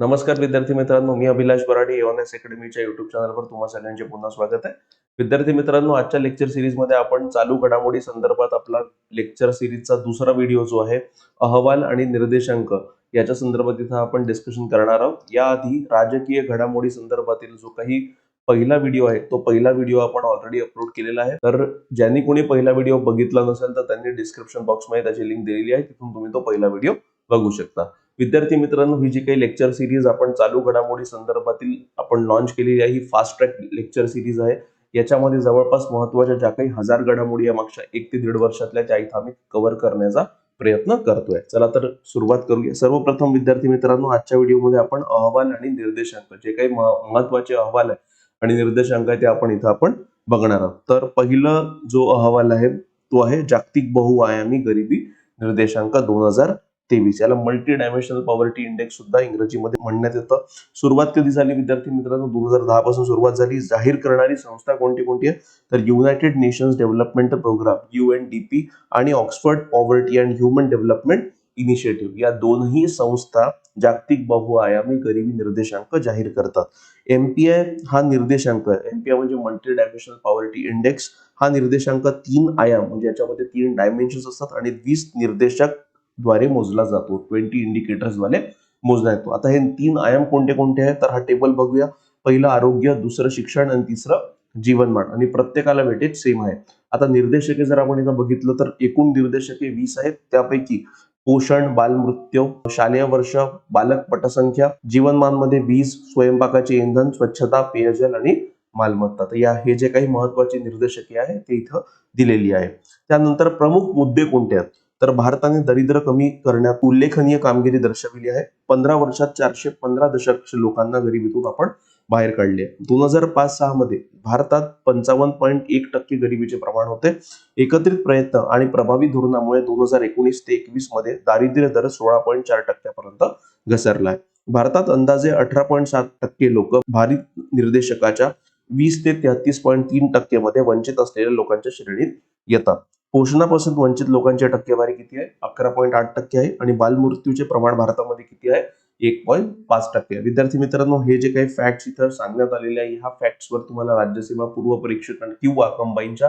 नमस्कार विद्यार्थी मित्रांनो मी अभिलाष बराडे एस अकॅडमीच्या युट्यूब चॅनलवर तुम्हा सगळ्यांचे पुन्हा स्वागत आहे. विद्यार्थी मित्रांनो आजच्या लेक्चर सिरीजमध्ये आपण चालू घडामोडी संदर्भात आपला लेक्चर सिरीजचा दुसरा व्हिडिओ जो आहे अहवाल आणि निर्देशांक याच्या संदर्भात इथं आपण डिस्कशन करणार आहोत. याआधी राजकीय घडामोडी संदर्भातील जो काही पहिला व्हिडिओ आहे तो पहिला व्हिडिओ आपण ऑलरेडी अपलोड केलेला आहे. तर ज्यांनी कोणी पहिला व्हिडिओ बघितला नसेल तर त्यांनी डिस्क्रिप्शन बॉक्समध्ये त्याची लिंक दिलेली आहे तिथून तुम्ही तो पहिला व्हिडिओ बघू शकता. विद्यार्थी मित्रांनो ही जी काही लेक्चर सिरीज आपण चालू घडामोडी संदर्भातील आपण लॉन्च केलेली आहे ही फास्ट ट्रॅक लेक्चर सिरीज आहे. याच्यामध्ये जवळपास महत्त्वाच्या ज्या काही हजार घडामोडी या मागच्या एक ते दीड वर्षातल्या त्या इथं आम्ही कव्हर करण्याचा प्रयत्न करतोय. चला तर सुरुवात करूया. सर्वप्रथम विद्यार्थी मित्रांनो आजच्या व्हिडिओमध्ये आपण अहवाल आणि निर्देशांक जे काही म- महत्त्वाचे अहवाल आहे आणि निर्देशांक आहे ते आपण इथं आपण बघणार आहोत. तर पहिलं जो अहवाल आहे तो आहे जागतिक बहुआयामी गरिबी निर्देशांक दोन हजार तेवीस. याला मल्टी डायमेन्शनल पॉवर्टी इंडेक्स सुद्धा इंग्रजीमध्ये म्हणण्यात येतं. सुरुवात कधी झाली विद्यार्थी मित्रांनो? दोन हजार दहा पासून सुरुवात झाली. जाहीर करणारी संस्था कोणती कोणती आहे? तर United Nations development programme U N D P आणि Oxford poverty and human development initiative या दोनही संस्था जागतिक बहुआयामी गरिबी निर्देशांक जाहीर करतात. एमपीआय हा निर्देशांक एमपीआय म्हणजे मल्टी डायमेन्शनल पॉवर्टी इंडेक्स हा निर्देशांक तीन आयाम म्हणजे याच्यामध्ये तीन डायमेन्शन्स असतात आणि वीस निर्देशक द्वारे मोजला जातो. ट्वेंटी इंडिकेटर्सद्वारे मोजला येतो आता हे तीन आयाम कोणते कोणते आहेत? तर हा टेबल बघूया. पहिलं आरोग्य दुसरं शिक्षण आणि तिसरं जीवनमान. आणि प्रत्येकाला वेटेज सेम आहे. आता निर्देशके जर आपण इथं बघितलं तर एकूण निर्देशके वीस आहेत. त्यापैकी पोषण बालमृत्यू शालेय वर्ष बालक पटसंख्या जीवनमानमध्ये वीज स्वयंपाकाचे इंधन स्वच्छता पेयजल आणि मालमत्ता. तर या हे जे काही महत्त्वाचे निर्देशके आहे ते इथं दिलेली आहे. त्यानंतर प्रमुख मुद्दे कोणते आहेत? तर भारताने दरिद्र कमी करण्यात उल्लेखनीय कामगिरी दर्शविली आहे. पंधरा वर्षात चारशे पंधरा दशलक्ष लोकांना गरिबीतून आपण बाहेर काढले दोन हजार पाच सहा मध्ये भारतात पंचावन्न पॉईंट एक टक्के गरिबीचे प्रमाण होते. एकत्रित प्रयत्न आणि प्रभावी धोरणामुळे दोन हजार एकोणीस ते एकवीसमध्ये दारिद्र्य दर सोळा पॉईंट चार टक्क्यापर्यंत घसरलाय भारतात अंदाजे अठरा पॉईंट सात टक्के लोक भारित निर्देशकाच्या वीस ते तेहतीस पॉईंट तीन टक्केमध्ये वंचित असलेल्या लोकांच्या श्रेणीत येतात. पोषणापासून वंचित लोकांची टक्केवारी किती आहे? अकरा पॉईंट आठ टक्के आहे आणि बालमृत्यूचे प्रमाण भारतामध्ये किती आहे? एक पॉईंट पाच टक्के आहे. विद्यार्थी मित्रांनो हे जे काही फॅक्ट्स इथं सांगण्यात आलेले आहे ह्या फॅक्ट्सवर तुम्हाला राज्यसेवा पूर्व परीक्षेत किंवा कंबाईनच्या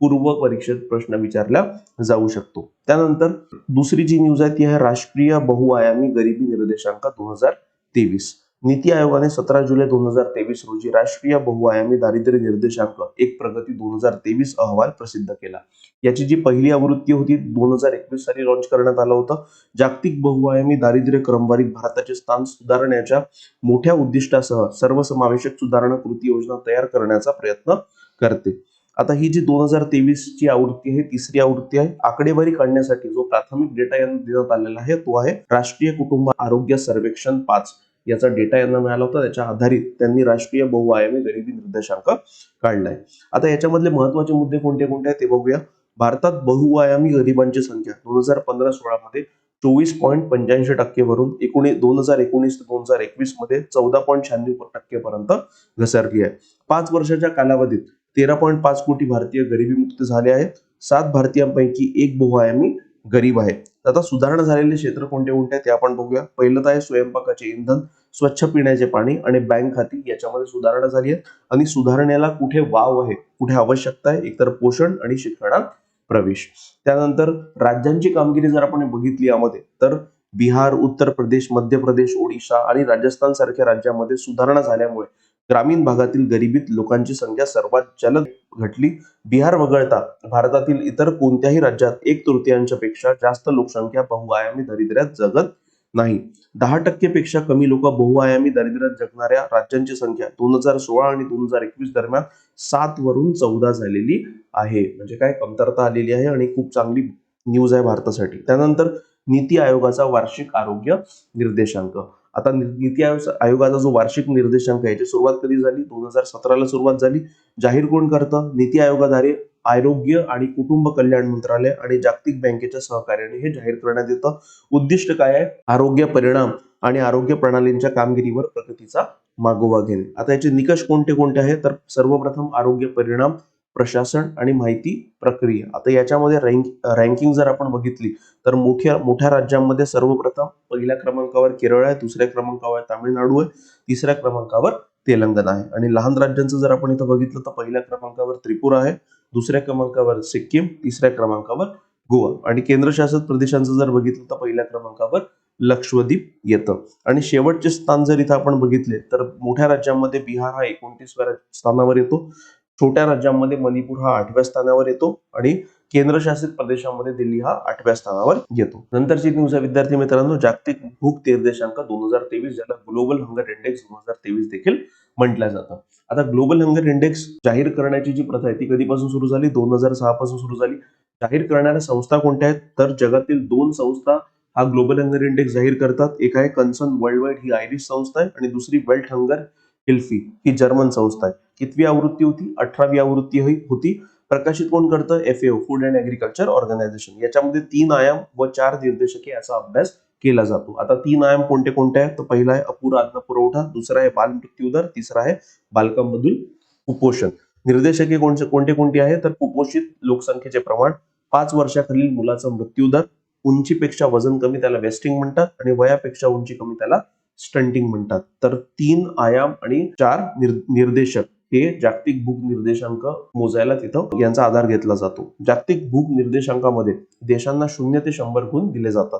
पूर्व परीक्षेत प्रश्न विचारला जाऊ शकतो. त्यानंतर दुसरी जी न्यूज आहे ती आहे राष्ट्रीय बहुआयामी गरिबी निर्देशांक दोन हजार तेवीस. नीती आयोगाने सतरा जुलै दोन हजार तेवीस रोजी राष्ट्रीय बहुआयामी दारिद्र्य निर्देशांक एक प्रगती दोन हजार तेवीस अहवाल प्रसिद्ध केला. याची जी पहिली आवृत्ती होती दोन हजार एकवीस साली लॉन्च करण्यात आलं होतं. जागतिक बहुआयामी दारिद्र्य क्रमवारीत भारताचे स्थान सुधारण्याच्या मोठ्या उद्दिष्टासह सर्वसमावेशक सुधारणा कृती योजना तयार करण्याचा प्रयत्न करते. आता ही जी दोन हजार तेवीस ची आवृत्ती आहे तिसरी आवृत्ती आहे आकडेवारी काढण्यासाठी जो प्राथमिक डेटा देण्यात आलेला आहे तो आहे राष्ट्रीय कुटुंब आरोग्य सर्वेक्षण पाच. याचा डेटा यांना मिळाला होता. त्याच्या आधारित त्यांनी राष्ट्रीय बहुआयामी गरिबी निर्देशांक काढलाय. आता याच्यामधले महत्त्वाचे मुद्दे कोणते कोणते आहेत ते बघूया. भारतात बहुआयामी गरिबांची संख्या दोन हजार पंधरा सोळा मध्ये चोवीस पॉईंट पंच्याऐंशी टक्केवरून एकोणी दोन हजार एकोणीस ते दोन हजार एकवीसमध्ये चौदा पॉईंट शहाण्णव टक्केपर्यंत घसरली आहे. पाच वर्षाच्या कालावधीत तेरा पॉईंट पाच कोटी भारतीय गरिबीमुक्त झाले आहेत. सात भारतीयांपैकी एक बहुआयामी गरीब आहे. आता सुधारणा झालेले क्षेत्र कोणते कोणते आहेत ते आपण बघूया. पहिलं तर आहे स्वयंपाकाचे इंधन स्वच्छ पिण्याचे पाणी आणि बँक खाती याच्यामध्ये सुधारणा झाली आहे. आणि सुधारणेला कुठे वाव आहे? कुठे आवश्यकता आहे? एकतर पोषण आणि शिक्षणात प्रवेश. त्यानंतर राज्यांची कामगिरी जर आपण बघितली यामध्ये तर बिहार उत्तर प्रदेश मध्य प्रदेश ओडिशा आणि राजस्थान सारख्या राज्यामध्ये सुधारणा झाल्यामुळे ग्रामीण भागातील गरिबीत लोकांची संख्या सर्वात जलद घटली. बिहार वगळता भारतातील इतर कोणत्याही राज्यात एक तृतीयांशपेक्षा जास्त लोकसंख्या बहुआयामी दारिद्र्यात जगत नाही. दहा टक्के पेक्षा कमी लोक बहुआयामी दारिद्र्यात जगणाऱ्या राज्यांची संख्या दोन हजार सोळा आणि दोन हजार एकवीस दरम्यान सात वरून चौदा झालेली आहे. म्हणजे काय? कमतरता आलेली आहे आणि खूप चांगली न्यूज आहे भारतासाठी. त्यानंतर नीती आयोगाचा वार्षिक आरोग्य निर्देशांक. आता नि- नीती आयोग आयोगाचा जो वार्षिक निर्देशांक आहे याची सुरुवात कधी झाली? दोन हजार सतराला सुरुवात झाली. जाहीर कोण करतं? नीती आयोगाद्वारे आरोग्य आणि कुटुंब कल्याण मंत्रालय आणि जागतिक बँकेच्या सहकार्याने हे जाहीर करण्यात येतं. उद्दिष्ट काय आहे? आरोग्य परिणाम आणि आरोग्य प्रणालींच्या कामगिरीवर प्रगतीचा मागोवा घेणे. आता याचे निकष कोणते कोणते आहेत? तर सर्वप्रथम आरोग्य परिणाम प्रशासन आणि माहिती प्रक्रिया. आता याच्यामध्ये रँक रँकिंग जर आपण बघितली तर मोठ्या मोठ्या राज्यांमध्ये सर्वप्रथम पहिल्या क्रमांकावर केरळ आहे दुसऱ्या क्रमांकावर तामिळनाडू आहे तिसऱ्या क्रमांकावर तेलंगणा आहे. आणि लहान राज्यांचं जर आपण इथं बघितलं तर पहिल्या क्रमांकावर त्रिपुरा आहे दुसऱ्या क्रमांकावर सिक्कीम तिसऱ्या क्रमांकावर गोवा. आणि केंद्रशासित प्रदेशांचं जर बघितलं तर पहिल्या क्रमांकावर लक्षद्वीप येतं. आणि शेवटचे स्थान जर इथं आपण बघितले तर मोठ्या राज्यांमध्ये बिहार हा एकोणतीसव्या स्थानावर येतो. छोट्या राज्यांमध्ये मणिपूर हा आठव्या स्थानावर येतो आणि केंद्रशासित प्रदेशांमध्ये दिल्ली हा आठव्या स्थानावर येतो. नंतरची न्यूज आहे विद्यार्थी मित्रांनो जागतिक भूक निर्देशांक दोन हजार तेवीस ज्याला ग्लोबल हंगर इंडेक्स दोन हजार तेवीस देखील म्हटलं जातं. आता ग्लोबल हंगर इंडेक्स जाहीर करण्याची जी प्रथा आहे ती कधीपासून सुरू झाली? दोन हजार सहा पासून सुरू झाली. जाहीर करणाऱ्या संस्था कोणत्या आहेत? तर जगातील दोन संस्था हा ग्लोबल हंगर इंडेक्स जाहीर करतात. एक आहे कन्सर्न वर्ल्ड वाईड ही आयरिश संस्था आहे. आणि दुसरी वेल्ट हंगर हिल्फी ही जर्मन संस्था आहे. कितवी आवृत्ती होती? अठरावी आवृत्ती होती. प्रकाशित कोण करतं? F A food and agriculture organisation याच्यामध्ये तीन आयाम व चार निर्देशके याचा अभ्यास केला जातो. आता तीन आयाम कोणते कोणते आहेत? तर पहिला आहे अपुरा अन्न पुरवठा दुसरा आहे बाल मृत्यू दर तिसरा आहे बालकांमधील कुपोषण. निर्देशके कोणते कोणते कोणते आहे तर कुपोषित लोकसंख्येचे प्रमाण पाच वर्षाखालील मुलाचा मृत्यू दर उंचीपेक्षा वजन कमी त्याला वेस्टिंग म्हणतात आणि वयापेक्षा उंची कमी त्याला स्टंटिंग म्हणतात. तर तीन आयाम आणि चार निर- निर्देशक हे जागतिक भूक निर्देशांक मोजायला तिथं यांचा आधार घेतला जातो. जागतिक भूक निर्देशांकामध्ये देशांना शून्य ते शंभर गुण दिले जातात.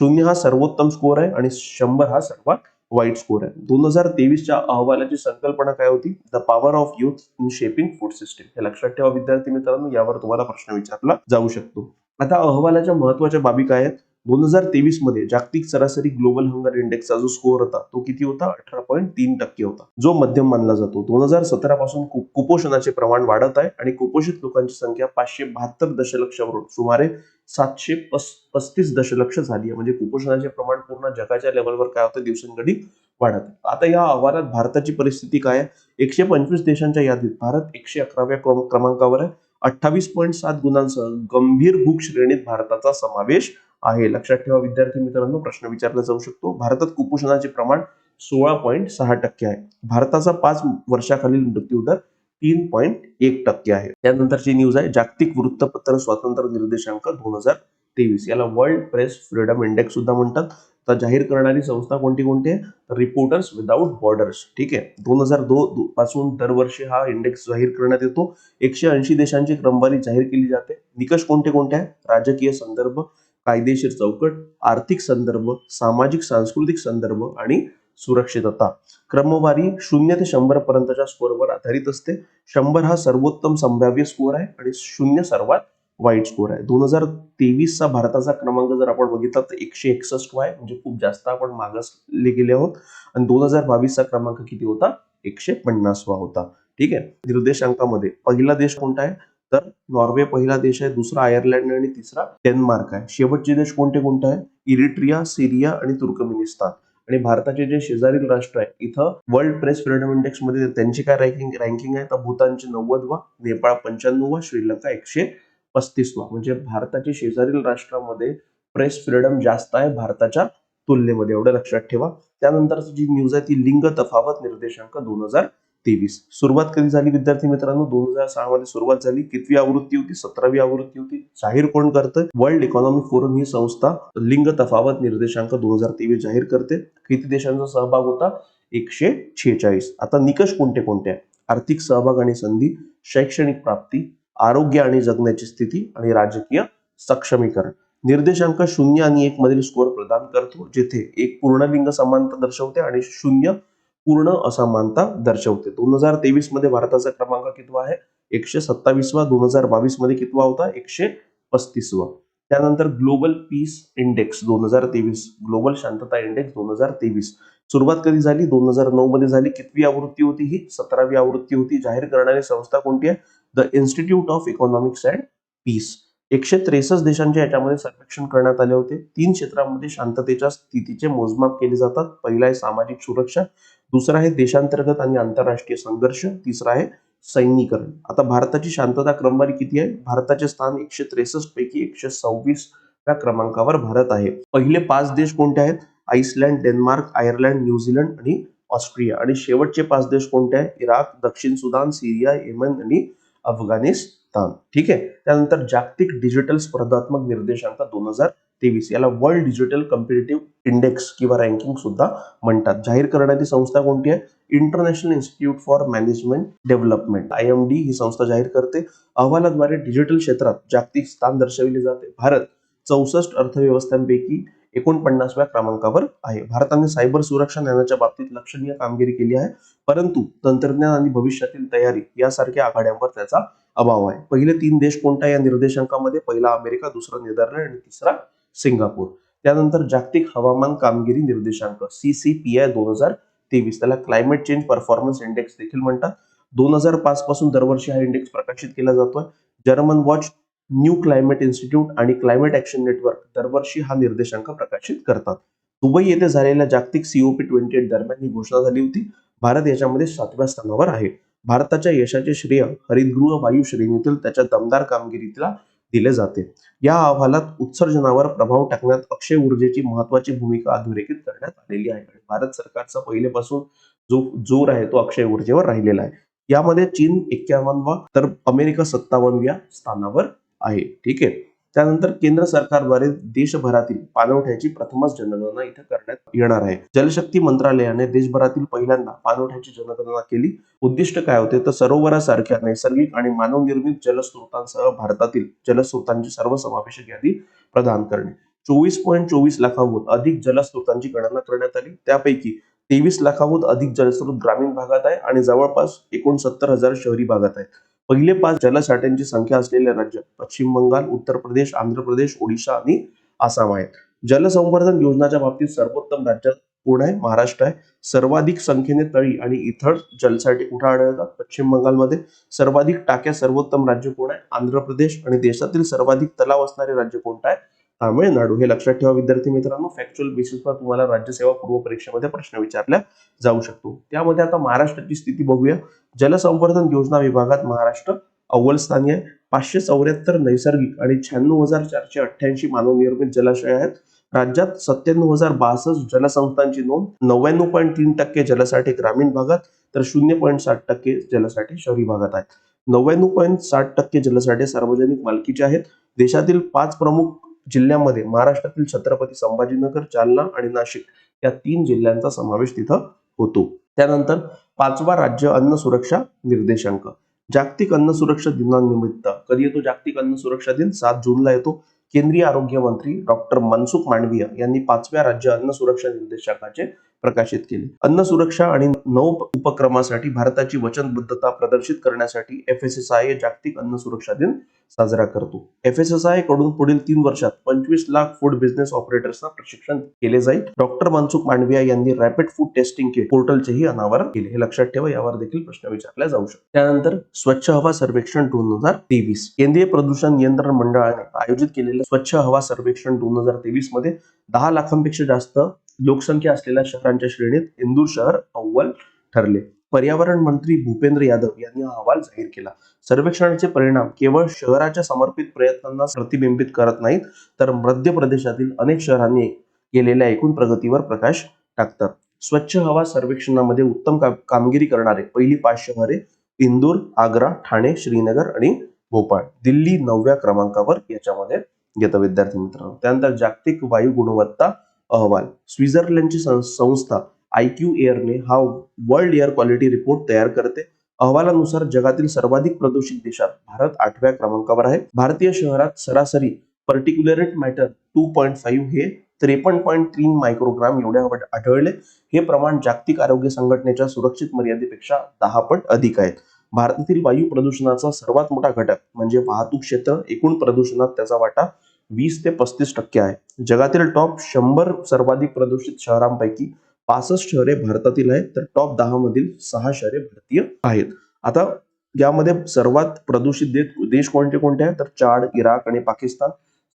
शून्य हा सर्वोत्तम स्कोर आहे आणि शंभर हा सर्वात वाईट स्कोर आहे. दोन हजार तेवीसच्या अहवालाची संकल्पना काय होती? The power of youth in shaping food system हे लक्षात ठेवा विद्यार्थी मित्रांनो यावर तुम्हाला प्रश्न विचारला जाऊ शकतो. आता अहवालाच्या महत्त्वाच्या बाबी काय आहेत? दोन हजार तेवीसमध्ये जागतिक सरासरी ग्लोबल हंगर इंडेक्सचा जो स्कोअर होता तो किती होता? अठरा पॉईंट तीन टक्के होता. जो मध्यम मानला जातो. दोन हजार सतरा पासून कु- कुपोषणाचे प्रमाण वाढत आहे आणि कुपोषित लोकांची संख्या पाचशे बहात्तर दशलक्षावरून सुमारे सातशे पस पस्तीस दशलक्ष झाली आहे. म्हणजे कुपोषणाचे प्रमाण पूर्ण जगाच्या लेवलवर काय होतं? दिवसेंगडी वाढत आहे. आता या अहवालात भारताची परिस्थिती काय आहे? एकशे पंचवीस देशांच्या यादीत भारत एकशे अकराव्या क्रम- क्रमांकावर आहे. अठ्ठावीस पॉईंट सात गुणांसह गंभीर भूक श्रेणीत भारताचा समावेश आहे. लक्षात ठेवा विद्यार्थी मित्रांनो प्रश्न विचारला जाऊ शकतो. भारतात कुपोषणाचे प्रमाण सोळा पॉईंट सहा टक्के आहे. भारताचा पाच वर्षाखालील मृत्यू दर तीन पॉईंट एक टक्के आहे. त्यानंतरची न्यूज आहे जागतिक वृत्तपत्र स्वातंत्र्य निर्देशांक दोन हजार तेवीस. याला वर्ल्ड प्रेस फ्रीडम इंडेक्स सुद्धा म्हणतात. तर जाहीर करणारी संस्था कोणती कोणती आहे? रिपोर्टर्स विदाउट बॉर्डर्स ठीक आहे. दोन हजार दो दो- पासून दरवर्षी हा इंडेक्स जाहीर करण्यात येतो. एकशे ऐंशी देशांची क्रमवारी जाहीर केली जाते. निकष कोणते कोणते आहे? राजकीय संदर्भ कायदेशीर चौकट आर्थिक संदर्भ सामाजिक सांस्कृतिक संदर्भ आणि सुरक्षितता. क्रमवारी शून्य ते शंभर पर्यंतच्या स्कोअरवर आधारित असते. शंभर हा सर्वोत्तम संभाव्य स्कोअर आहे आणि शून्य सर्वात वाईट स्कोअर आहे. दोन हजार तेवीसचा भारताचा क्रमांक जर आपण बघितला तर एकशे एकसष्ट आहे म्हणजे खूप जास्त आपण मागासले गेले आहोत. आणि दोन हजार बावीसचा क्रमांक किती होता? एकशे पन्नासवा होता. ठीक आहे? निर्देशांकामध्ये पहिला देश कोणता आहे? तर नॉर्वे पहिला देश आहे दुसरा आयर्लंड आणि तिसरा डेन्मार्क आहे. शेवटचे देश कोणते कोणते आहे? इरिट्रिया सिरिया आणि तुर्कमेनिस्तान. आणि भारताचे जे शेजारील राष्ट्र आहे इथं वर्ल्ड प्रेस फ्रीडम इंडेक्समध्ये त्यांची काय रँकिंग रँकिंग आहे? तर भूतानचे नव्वदवा नेपाळ पंच्याण्णववा श्रीलंका एकशे पस्तीसवा. म्हणजे भारताचे शेजारील राष्ट्रामध्ये प्रेस फ्रीडम जास्त आहे भारताच्या तुलनेमध्ये. एवढं लक्षात ठेवा. त्यानंतरची जी न्यूज आहे ती लिंग तफावत निर्देशांक दोन हजार तेवीस. सुरुवात कधी झाली विद्यार्थी मित्रांनो? दोन हजार सहा मध्ये सुरुवात झाली. कितवी आवृत्ती होती? सतरावी आवृत्ती होती. जाहीर कोण करतं वर्ल्ड इकॉनॉमिक फोरम ही संस्था लिंग तफावत निर्देशांक दोन हजार तेवीस जाहीर करते. किती देशांचा सहभाग होता? एकशे छेचाळीस. आता निकष कोणते कोणते आहे आर्थिक सहभाग आणि संधी शैक्षणिक प्राप्ती आरोग्य आणि जगण्याची स्थिती आणि राजकीय सक्षमीकरण. निर्देशांक शून्य आणि एक मधील स्कोअर प्रदान करतो जेथे एक पूर्ण लिंग समानता दर्शवते आणि शून्य पूर्ण असमानता दर्शवते. दोन हजार तेवीसमध्ये भारताचा क्रमांक कितवा आहे? एकशे सत्तावीसवा दोन हजार बावीसमध्ये कितवा होता? एकशे पस्तीसवा. त्यानंतर ग्लोबल पीस इंडेक्स दोन हजार तेवीस ग्लोबल शांतता इंडेक्स दोन हजार तेवीस. सुरुवात कधी झाली? दोन हजार नऊ मध्ये झाली. कितवी आवृत्ती होती ही? सतरावी आवृत्ती होती. जाहीर करणारी संस्था कोणती आहे? The institute of economics and peace एकशे त्रेसष्ट देशांच्या याच्यामध्ये सर्वेक्षण करण्यात आले होते. तीन क्षेत्रांमध्ये शांततेच्या स्थितीचे मोजमाप केले जातात. पहिला आहे सामाजिक सुरक्षा. दुसरा आहे देशांतर्गत आणि आंतरराष्ट्रीय संघर्ष. तिसरा आहे सैनिकरण. आता भारताची शांतता क्रमवारी किती आहे? भारताचे स्थान एकशे त्रेसष्ट पैकी एकशे सव्वीस या क्रमांकावर भारत आहे. पहिले पाच देश कोणते आहेत? Iceland Denmark Ireland New Zealand आणि ऑस्ट्रिया. आणि शेवटचे पाच देश कोणते आहेत? इराक दक्षिण सुदान सिरिया येमन आणि अफगाणिस्तान. ठीक आहे? त्यानंतर जागतिक डिजिटल स्पर्धात्मक निर्देशांक दोन हजार तेवीस. याला वर्ल्ड डिजिटल कम्पिटेटिव्ह इंडेक्स किंवा रँकिंग सुद्धा म्हणतात. जाहीर करणारी संस्था कोणती आहे? International institute for management development I M D ही संस्था जाहीर करते. अहवालाद्वारे डिजिटल क्षेत्रात जागतिक स्थान दर्शविले जाते. भारत चौसष्ट अर्थव्यवस्थांपैकी एकोणपन्नासव्या क्रमांकावर आहे. भारताने सायबर सुरक्षा ज्ञानाच्या बाबतीत लक्षणीय कामगिरी केली आहे. परंतु तंत्रज्ञान आणि भविष्यातील तयारी यासारख्या आघाड्यांवर त्याचा अभाव आहे. पहिले तीन देश कोणता या निर्देशांकामध्ये? पहिला अमेरिका दुसरा नेदरलँड आणि तिसरा सिंगापूर. त्यानंतर जागतिक हवामान कामगिरी निर्देशांक सी सी पी आय दोन हजार तेवीस. त्याला क्लायमेट चेंज परफॉर्मन्स इंडेक्स देखील म्हणतात. दोन हजार पाच पासून दरवर्षी हा इंडेक्स प्रकाशित केला जातोय. German watch new climate institute आणि क्लायमेट ऍक्शन नेटवर्क दरवर्षी हा निर्देशांक प्रकाशित करतात. दुबई येथे झालेल्या जागतिक सीओपी ट्वेंटी एट दरम्यान ही घोषणा झाली होती. भारत याच्यामध्ये सातव्या स्थानावर आहे. भारताच्या यशाचे श्रेय हरितगृह वायू श्रेणीतील त्याच्या दमदार कामगिरीला दिले जाते. या अहवालात उत्सर्जनावर प्रभाव टाकण्यात अक्षय ऊर्जेची महत्वाची भूमिका अधोरेखित करण्यात आलेली आहे. आणि भारत सरकारचा पहिलेपासून जो जोर आहे तो अक्षय ऊर्जेवर राहिलेला आहे. यामध्ये चीन एक्क्यावन्नवा तर अमेरिका सत्तावन्नव्या स्थानावर आहे. ठीक आहे? त्यानंतर केंद्र सरकारद्वारे देशभरातील पाणवठ्याची प्रथमच जनगणना इथे करण्यात येणार आहे. जलशक्ती मंत्रालयाने देशभरातील पहिल्यांदा पाणवठ्याची जनगणना केली. उद्दिष्ट काय होते? तर सरोवरासारख्या नैसर्गिक आणि मानवनिर्मित जलस्रोतांसह भारतातील जलस्रोतांची सर्वसमावेशक यादी प्रदान करणे. चोवीस पॉईंट चोवीस लाखाहून अधिक जलस्रोतांची गणना करण्यात आली. त्यापैकी तेवीस लाखाहून अधिक जलस्रोत ग्रामीण भागात आहे आणि जवळपास एकोणसत्तर हजार शहरी भागात आहेत. पहिले पाच जलसाठ्यांची संख्या असलेल्या राज्य पश्चिम बंगाल उत्तर प्रदेश आंध्र प्रदेश ओडिशा आणि आसाम आहेत. जलसंवर्धन योजनाच्या बाबतीत सर्वोत्तम राज्य कोण आहे? महाराष्ट्र आहे. सर्वाधिक संख्येने तळी आणि इथळ जलसाठे कुठे आढळतात? पश्चिम बंगालमध्ये सर्वाधिक टाक्या सर्वोत्तम राज्य कोण आहे? आंध्र प्रदेश आणि देशातील सर्वाधिक तलाव असणारे राज्य कोणतं आहे? तामिळनाडू. हे लक्षात ठेवा विद्यार्थी मित्रांनो फॅक्च्युअल बेसिसवर तुम्हाला राज्यसेवा पूर्व परीक्षेमध्ये प्रश्न विचारला जाऊ शकतो. त्यामध्ये आता महाराष्ट्राची स्थिती बघूया. जलसंवर्धन योजना विभागात महाराष्ट्र अव्वल स्थानी आहे. पाचशे चौऱ्याहत्तर नैसर्गिक आणि शहाण्णव हजार चारशे अठ्ठ्याऐंशी मानवनिर्मित जलाशय आहेत. राज्यात सत्त्याण्णव हजार बासष्ट जलसंस्थांची नोंद नव्याण्णव पॉईंट तीन टक्के जलसाठे ग्रामीण भागात तर शून्य पॉईंट साठ टक्के जलसाठे शहरी भागात आहेत. नव्याण्णव पॉईंट साठ टक्के जलसाठे सार्वजनिक मालकीचे आहेत. देशातील पाच प्रमुख जिल्ह्यामध्ये महाराष्ट्रातील छत्रपती संभाजीनगर जालना आणि नाशिक या तीन जिल्ह्यांचा समावेश तिथं होतो. त्यानंतर पाचवा राज्य अन्न सुरक्षा निर्देशांक. जागतिक अन्न सुरक्षा दिनानिमित्त कधी येतो जागतिक अन्न सुरक्षा दिन? सात जूनला येतो. केंद्रीय आरोग्य मंत्री डॉक्टर मनसुख मांडवीय यांनी पाचव्या राज्य अन्न सुरक्षा निर्देशांकाचे प्रकाशित केले. अन्न सुरक्षा आणि नऊ उपक्रमासाठी भारताची वचनबद्धता प्रदर्शित करण्यासाठी एफ एस एस आय जागतिक अन्न सुरक्षा दिन साजरा करतो. एफ एस एस आयकडून पुढील तीन वर्षात पंचवीस लाख फूड बिझनेस ऑपरेटर्सना प्रशिक्षण केले जाईल. डॉक्टर मनसुख मांडविया यांनी रॅपिड फूड टेस्टिंग के पोर्टलचेही अनावरण केले. हे लक्षात ठेवा यावर देखील प्रश्न विचारला जाऊ शकतो त्यानंतर स्वच्छ हवा सर्वेक्षण दोन हजार तेवीस. केंद्रीय प्रदूषण नियंत्रण मंडळाने आयोजित केलेल्या स्वच्छ हवा सर्वेक्षण दोन हजार तेवीसमध्ये दहा लाखांपेक्षा जास्त लोकसंख्या असलेल्या शहरांच्या श्रेणीत इंदूर शहर अव्वल ठरले. पर्यावरण मंत्री भूपेंद्र यादव यांनी हा अहवाल जाहीर केला. सर्वेक्षणाचे परिणाम केवळ शहराच्या समर्पित प्रयत्नांना प्रतिबिंबित करत नाहीत तर मध्य प्रदेशातील अनेक शहरांनी केलेल्या एकूण प्रगतीवर प्रकाश टाकतात. स्वच्छ हवा सर्वेक्षणामध्ये उत्तम का- कामगिरी करणारे पहिली पाच शहरे इंदूर आग्रा ठाणे श्रीनगर आणि भोपाळ. दिल्ली नवव्या क्रमांकावर याच्यामध्ये येतं विद्यार्थी मित्रांनो. त्यानंतर जागतिक वायू गुणवत्ता अहवाल. स्वित्झर्लंडची सं- संस्था आयक्यू एअरने हा वर्ल्ड एअर क्वालिटी रिपोर्ट तयार करते. अहवालानुसार जगातील सर्वाधिक प्रदूषित देशात भारत आठव्या क्रमांकावर आहे. भारतीय शहरात सरासरी particulate matter two point five हे त्रेपन्न पॉईंट तीन मायक्रोग्राम एवढ्या आढळले. हे प्रमाण जागतिक आरोग्य संघटनेच्या सुरक्षित मर्यादेपेक्षा दहा पट अधिक आहे. भारतातील वायू प्रदूषणाचा सर्वात मोठा घटक म्हणजे वाहतूक क्षेत्र एकूण प्रदूषणात त्याचा वाटा वीस ते पस्तीस टक्के आहे. जगातील टॉप शंभर सर्वाधिक प्रदूषित शहरांपैकी पासष्ट शहरे भारतातील आहेत. तर टॉप दहा मधील सहा शहरे भारतीय आहेत. आता यामध्ये सर्वात प्रदूषित देश देश कोणते कोणते आहेत? तर चाड इराक आणि पाकिस्तान.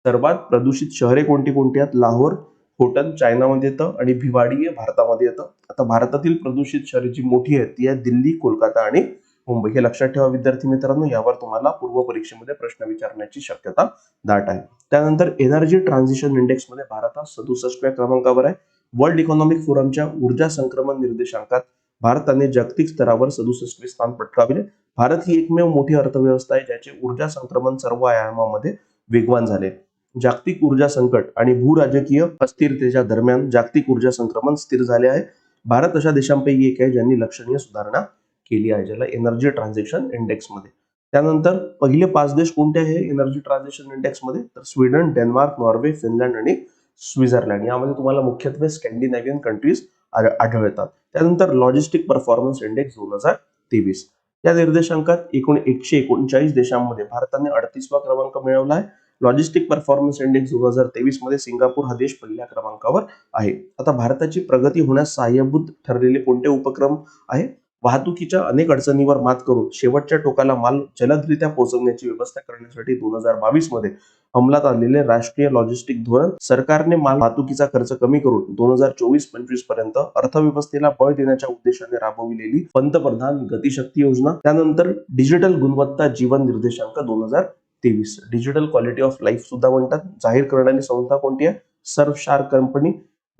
सर्वात प्रदूषित शहरे कोणती कोणती आहेत? लाहोर होटल चायनामध्ये येतं आणि भिवाडी हे भारतामध्ये येतं. आता भारतातील प्रदूषित शहरे जी मोठी आहेत ती आहे दिल्ली कोलकाता आणि मुंबई हे लक्षात ठेवा विद्यार्थी मित्रांनो. यावर तुम्हाला पूर्व परीक्षेमध्ये प्रश्न विचारण्याची शक्यता दाट आहे. त्यानंतर एनर्जी ट्रान्झिशन इंडेक्समध्ये भारत हा सदुसष्टव्या क्रमांकावर आहे. वर्ल्ड इकॉनॉमिक फोरमच्या ऊर्जा संक्रमण निर्देशांकात भारताने जागतिक स्तरावर सदुसष्टवे स्थान पटकाविले. भारत ही एकमेव मोठी अर्थव्यवस्था आहे ज्याचे ऊर्जा संक्रमण सर्व आयामामध्ये वेगवान झाले. जागतिक ऊर्जा संकट आणि भूराजकीय अस्थिरतेच्या दरम्यान जागतिक ऊर्जा संक्रमण स्थिर झाले आहे. भारत अशा देशांपैकी एक आहे ज्यांनी लक्षणीय सुधारणा केली आहे ज्याला एनर्जी ट्रान्झॅक्शन इंडेक्समध्ये त्यानंतर पहिले पाच देश कोणते आहे? एनर्जी ट्रान्झॅक्शन इंडेक्समध्ये तर स्वीडन डेन्मार्क नॉर्वे फिनलँड आणि स्वित्झर्लंड. यामध्ये तुम्हाला मुख्यत्वे स्कॅन्डिनेव्हियन कंट्रीज आढळतात. त्यानंतर लॉजिस्टिक परफॉर्मन्स इंडेक्स दोन हजार तेवीस. या निर्देशांकात एकूण एकशे एकोणचाळीस देशांमध्ये भारताने अडतीसवा क्रमांक मिळवला आहे. लॉजिस्टिक परफॉर्मन्स इंडेक्स दोन हजार तेवीसमध्ये सिंगापूर हा देश पहिल्या क्रमांकावर आहे. आता भारताची प्रगती होण्यास सहाय्यभूत ठरलेले कोणते उपक्रम आहे? वाहतुकीच्या अनेक अडचणीवर मात करून शेवटच्या टोकाला माल जलदरित्या पोहोचवण्याची व्यवस्था करण्यासाठी दोन हजार बावीसमध्ये अंमलात आलेले राष्ट्रीय लॉजिस्टिक धोरण सरकारने माल वाहतुकीचा खर्च कमी करून दोन हजार चोवीस पंचवीसपर्यंत अर्थव्यवस्थेला बळ देण्याच्या उद्देशाने राबविलेली पंतप्रधान गतिशक्ती योजना. त्यानंतर डिजिटल गुणवत्ता जीवन निर्देशांक दोन हजार तेवीस. डिजिटल क्वालिटी ऑफ लाईफ सुद्धा म्हणतात. जाहीर करणारी संस्था कोणती आहे? सर्व शार कंपनी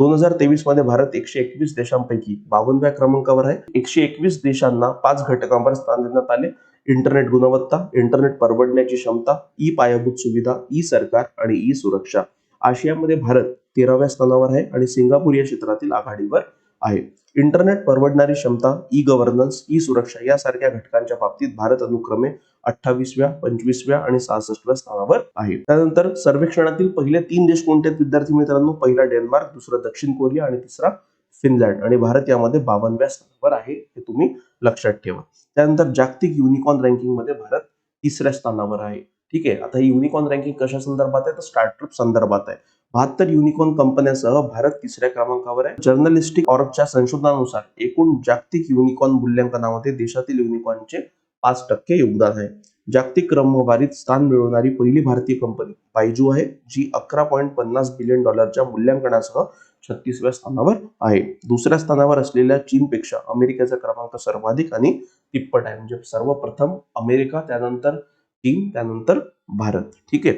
दोन हजार तेवीसमध्ये भारत एकशे एकवीस देशांपैकी बावनव्या क्रमांकावर आहे. एकशे एकवीस देशांना पाच घटकांवर स्थान देण्यात आले. इंटरनेट गुणवत्ता इंटरनेट परवडण्याची क्षमता ई पायाभूत सुविधा ई सरकार आणि ई सुरक्षा आशियामध्ये भारत तेराव्या स्थानावर आहे आणि सिंगापूर या क्षेत्रातील आघाडीवर आहे. इंटरनेट परवडणारी क्षमता ई गव्हर्नन्स ई सुरक्षा यासारख्या घटकांच्या बाबतीत भारत अनुक्रमे अठ्ठावीसव्या पंचवीसव्या आणि सहासष्टव्या स्थानावर आहे. त्यानंतर सर्वेक्षणातील पहिले तीन देश कोणते आहेत? विद्यार्थी मित्रांनो पहिला डेन्मार्क दुसरा दक्षिण कोरिया आणि तिसरा फिनलँड. आणि भारत यामध्ये बावनव्या स्थानावर आहे हे तुम्ही लक्षात ठेवा. त्यानंतर जागतिक युनिकॉर्न रँकिंगमध्ये भारत तिसऱ्या स्थानावर आहे. ठीक आहे आता ही युनिकॉर्न रँकिंग कशा संदर्भात आहे? तर स्टार्टअप संदर्भात आहे. बहात्तर युनिकॉर्न कंपन्यांसह भारत तिसऱ्या क्रमांकावर आहे. जर्नलिस्टिक ऑर्गच्या संशोधनानुसार एकूण जागतिक युनिकॉर्न मूल्यांकनामध्ये देशातील युनिकॉर्नचे पाच टक्के योगदान आहे. जागतिक क्रमवारीत स्थान मिळवणारी पहिली भारतीय कंपनी बायजू आहे जी अकरा पॉईंट पन्नास बिलियन डॉलरच्या मूल्यांकनासह छत्तीसव्या स्थानावर आहे. दुसऱ्या स्थानावर असलेल्या चीनपेक्षा अमेरिकेचा क्रमांक सर्वाधिक आणि तिप्पट आहे. म्हणजे सर्वप्रथम अमेरिका त्यानंतर चीन त्यानंतर भारत. ठीक आहे?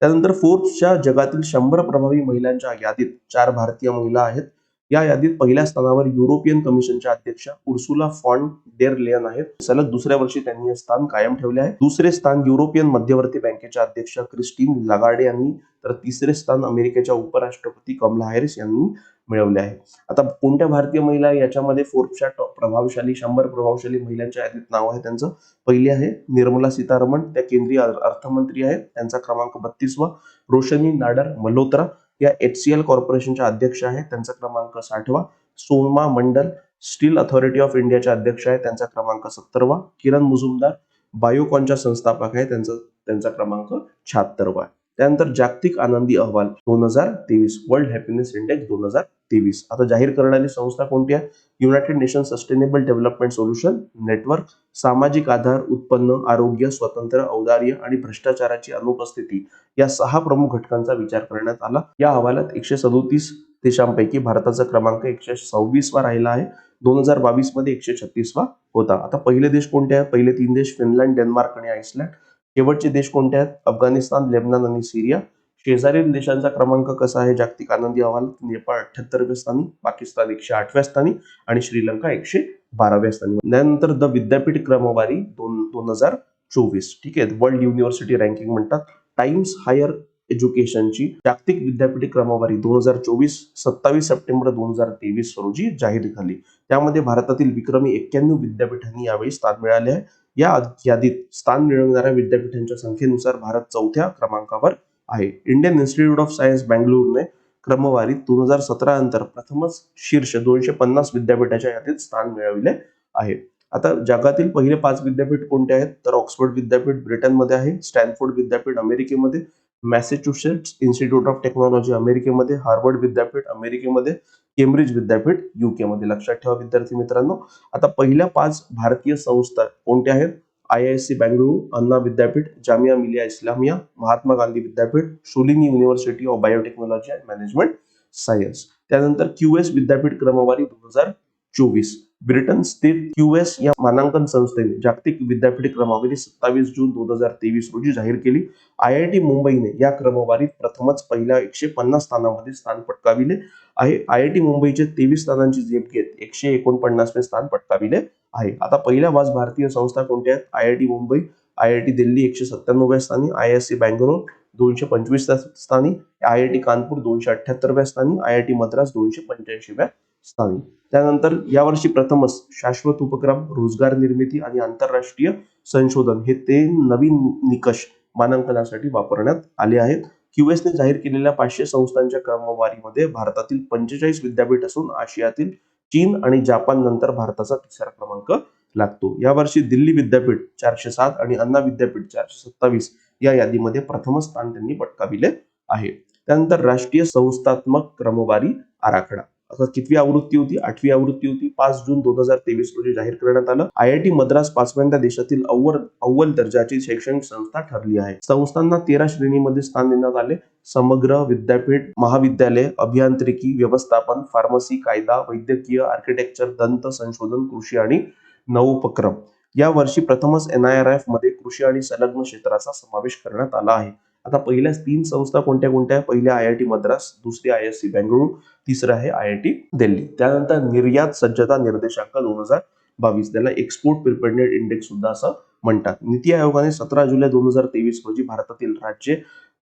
त्यानंतर फोर्ब्सच्या जगातील शंभर प्रभावी महिलांच्या यादीत चार भारतीय महिला आहेत. या यादीत पहिल्या स्थानावर युरोपियन कमिशनच्या अध्यक्षा उर्सुला फॉन डेर लेन आहेत. सलग दुसऱ्या वर्षी त्यांनी हे स्थान कायम ठेवले आहे. दुसरे स्थान युरोपियन मध्यवर्ती बँकेच्या अध्यक्षा क्रिस्टीन लगार्डे यांनी तर तिसरे स्थान अमेरिकेच्या उपराष्ट्रपती कमला हॅरिस यांनी मिळवले आहे. आता कोणत्या भारतीय महिला याच्यामध्ये फोर्बच्या प्रभावशाली शंभर प्रभावशाली महिलांच्या यादीत नाव आहे त्यांचं? पहिली आहे निर्मला सीतारमण त्या केंद्रीय अर्थमंत्री आहेत. त्यांचा क्रमांक बत्तीसवा रोशनी नाडर मल्होत्रा या एच सी एल कॉर्पोरेशनच्या अध्यक्ष आहेत. त्यांचा क्रमांक साठवा. Soma Mondal steel authority of इंडियाच्या अध्यक्ष आहेत. त्यांचा क्रमांक सत्तरवा. किरण मुजुमदार बायोकॉनच्या संस्थापक आहे त्यांचा त्यांचा क्रमांक शहात्तरवा आहे. त्यानंतर जागतिक आनंदी अहवाल दोन हजार तेवीस वर्ल्ड हॅपीनेस इंडेक्स दोन हजार तेवीस. आता जाहीर करणारी संस्था कोणती आहे? United nation sustainable development solution network सामाजिक आधार उत्पन्न आरोग्य स्वतंत्र औदार्य आणि भ्रष्टाचाराची अनुपस्थिती या सहा प्रमुख घटकांचा विचार करण्यात आला. या अहवालात एकशे सदोतीस देशांपैकी भारताचा क्रमांक एकशे सव्वीसवा राहिला आहे. दोन हजार बावीसमध्ये एकशे छत्तीसवा होता. आता पहिले देश कोणते आहेत? पहिले तीन देश फिनलँड डेन्मार्क आणि आइसलँड. शेवटचे देश कोणते आहेत? अफगाणिस्तान लेबनान आणि सिरिया. शेजारील देशांचा क्रमांक कसा आहे? जागतिक आनंदी अहवाल नेपाळ अठ्याहत्तरव्या स्थानी पाकिस्तान एकशे आठव्या स्थानी आणि श्रीलंका एकशे बाराव्या स्थानी. त्यानंतर द विद्यापीठ क्रमवारी दोन दोन हजार चोवीस. ठीक आहे? वर्ल्ड युनिव्हर्सिटी रँकिंग म्हणतात. टाइम्स हायर एज्युकेशनची जागतिक विद्यापीठ क्रमवारी दोन हजार चोवीस सत्तावीस सप्टेंबर दोन हजार तेवीस रोजी जाहीर झाली. त्यामध्ये भारतातील विक्रमी एक्क्याण्णव विद्यापीठांनी यावेळी स्थान मिळाले आहे. या यादीत स्थान मिळवणाऱ्या विद्यापीठांच्या संख्येनुसार भारत चौथ्या क्रमांकावर आहे. इंडियन इन्स्टिट्यूट ऑफ सायन्स बँगलोरने क्रमवारीत दोन हजार सतरा नंतर प्रथमच शीर्ष दोनशे पन्नास विद्यापीठाच्या यादीत स्थान मिळविले आहे. आता जगातील पहिले पाच विद्यापीठ कोणते आहेत? तर ऑक्सफर्ड विद्यापीठ ब्रिटनमध्ये आहे स्टॅनफोर्ड विद्यापीठ अमेरिकेमध्ये मॅसेच्युसेट्स इन्स्टिट्यूट ऑफ टेक्नॉलॉजी अमेरिकेमध्ये हार्वर्ड विद्यापीठ अमेरिकेमध्ये केम्ब्रिज विद्यापीठ युकेमध्ये लक्षात ठेवा विद्यार्थी मित्रांनो आता पहिल्या पाच भारतीय संस्था कोणत्या आहेत? आय आय सी अन्ना विद्यापीठ जामिया मिलिया इस्लामिया महात्मा गांधी विद्यापीठ Shoolini university of biotechnology and management science त्यानंतर क्यूएस विद्यापीठ क्रमवारी दोन हजार चोवीस. ब्रिटन स्थित क्यूएस या मानांकन संस्थेने जागतिक विद्यापीठ क्रमवारी सत्तावीस जून दोन हजार तेवीस रोजी जाहीर केली. आय आय टी मुंबईने या क्रमवारीत प्रथमच पहिल्या एकशे पन्नास स्थानामध्ये स्थान पटकाविले आहे. आय आय टी मुंबईचे तेवीस स्थानांची झेप घेत एकशे एकोणपन्नासवे स्थान पटकाविले. आहे. आता पहिल्या पाच भारतीय संस्था कोणत्या आहेत? I I T Mumbai I I T Delhi एकशे सत्त्याण्णव्या स्थानी आय आय सी बँगलोर दोनशे पंचवीस स्थानी आय आय टी कानपूर दोनशे अठ्ठ्याहत्तरव्या स्थानी आय आय टी मद्रास दोनशे पंच्याऐंशीव्या स्थानी. त्यानंतर यावर्षी प्रथमच शाश्वत उपक्रम रोजगार निर्मिती आणि आंतरराष्ट्रीय संशोधन हे ते नवीन निकष मानांकनासाठी वापरण्यात आले आहेत. क्यूएसने जाहीर केलेल्या पाचशे संस्थांच्या क्रमवारीमध्ये भारतातील पंचेचाळीस विद्यापीठ असून आशियातील चीन आणि जपान नंतर भारताचा तिसरा क्रमांक लागतो. यावर्षी दिल्ली विद्यापीठ चारशे सात आणि अण्णा विद्यापीठ चारशे सत्तावीस या यादीमध्ये प्रथम स्थान त्यांनी पटकाविले आहे. त्यानंतर राष्ट्रीय संस्थात्मक क्रमवारी आराखडा. आता कितवी आवृत्ती होती? आठवी आवृत्ती होती. पाच जून दोन हजार तेवीस रोजी जाहीर करण्यात आलं. आय आय टी मद्रास पाचव्यांदा देशातील अव्वल अव्वल दर्जाची शैक्षणिक संस्था ठरली आहे. संस्थांना तेरा श्रेणीमध्ये स्थान देण्यात आले. समग्र विद्यापीठ महाविद्यालय अभियांत्रिकी व्यवस्थापन फार्मसी कायदा वैद्यकीय आर्किटेक्चर दंत संशोधन कृषी आणि नवोपक्रम. या वर्षी प्रथमच एन आय आर एफमध्ये कृषी आणि संलग्न क्षेत्राचा समावेश करण्यात आला आहे. आता पहिल्या तीन संस्था कोणत्या कोणत्या? पहिल्या आय आय टी मद्रास दुसरी आय एस सी बेंगळुरू तिसरं आहे आय आय टी दिल्ली. त्यानंतर निर्यात सज्जता निर्देशांक दोन हजार बावीस. त्याला एक्सपोर्ट प्रिपेअर्डनेस इंडेक्स सुद्धा असं म्हणतात. नीती आयोगाने सतरा जुलै दोन हजार तेवीस रोजी भारतातील राज्ये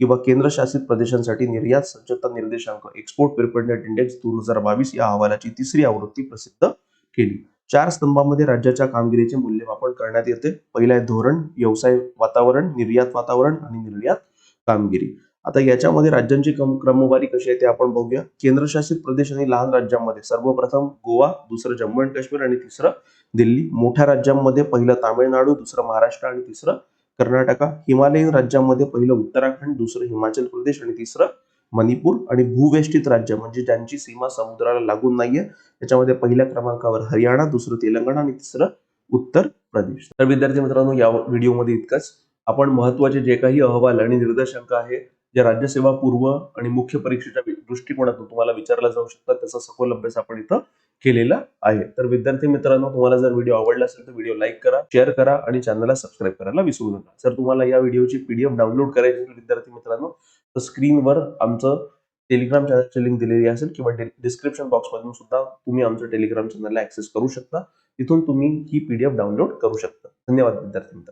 किंवा केंद्रशासित प्रदेशांसाठी निर्यात सज्जता निर्देशांक एक्सपोर्ट प्रिपेअर्डनेस इंडेक्स दोन हजार बावीस या अहवालाची तिसरी आवृत्ती प्रसिद्ध केली. चार स्तंभामध्ये राज्याच्या कामगिरीचे मूल्यमापन करण्यात येते. पहिला आहे धोरण व्यवसाय वातावरण निर्यात वातावरण आणि निर्यात कामगिरी. आता याच्यामध्ये राज्यांची क्रमवारी कशी आहे ते आपण बघूया. केंद्रशासित प्रदेश आणि लहान राज्यांमध्ये सर्वप्रथम गोवा दुसरं जम्मू अँड काश्मीर आणि तिसरं दिल्ली. मोठ्या राज्यांमध्ये पहिलं तामिळनाडू दुसरं महाराष्ट्र आणि तिसरं कर्नाटका. हिमालयीन राज्यांमध्ये पहिलं उत्तराखंड दुसरं हिमाचल प्रदेश आणि तिसरं मणिपूर आणि भूवेष्टित राज्य. म्हणजे ज्यांची सीमा समुद्राला लागून नाहीये. त्याच्यामध्ये पहिल्या क्रमांकावर हरियाणा दुसरं तेलंगणा आणि तिसरं उत्तर प्रदेश. तर विद्यार्थी मित्रांनो या व्हिडिओमध्ये इतकंच. आपण महत्त्वाचे जे काही अहवाल आणि निर्देशांक आहे जे राज्यसेवा पूर्व आणि मुख्य परीक्षेच्या दृष्टिकोनातून तुम्हाला विचारला जाऊ शकतात त्याचा सखोल अभ्यास आपण इथं केलेला आहे. तर विद्यार्थी मित्रांनो तुम्हाला जर व्हिडिओ आवडला असेल तर व्हिडिओ लाईक करा शेअर करा आणि चॅनलला सबस्क्राईब करायला विसरू नका. जर तुम्हाला या व्हिडिओची पीडीएफ डाउनलोड करायची असेल विद्यार्थी मित्रांनो तर स्क्रीनवर आमचं टेलिग्राम चॅनलची लिंक दिलेली असेल किंवा डिस्क्रिप्शन बॉक्समधून सुद्धा तुम्ही आमचं टेलिग्राम चॅनलला ऍक्सेस करू शकता. तिथून तुम्ही ही पीडीएफ डाउनलोड करू शकता. धन्यवाद विद्यार्थी मित्र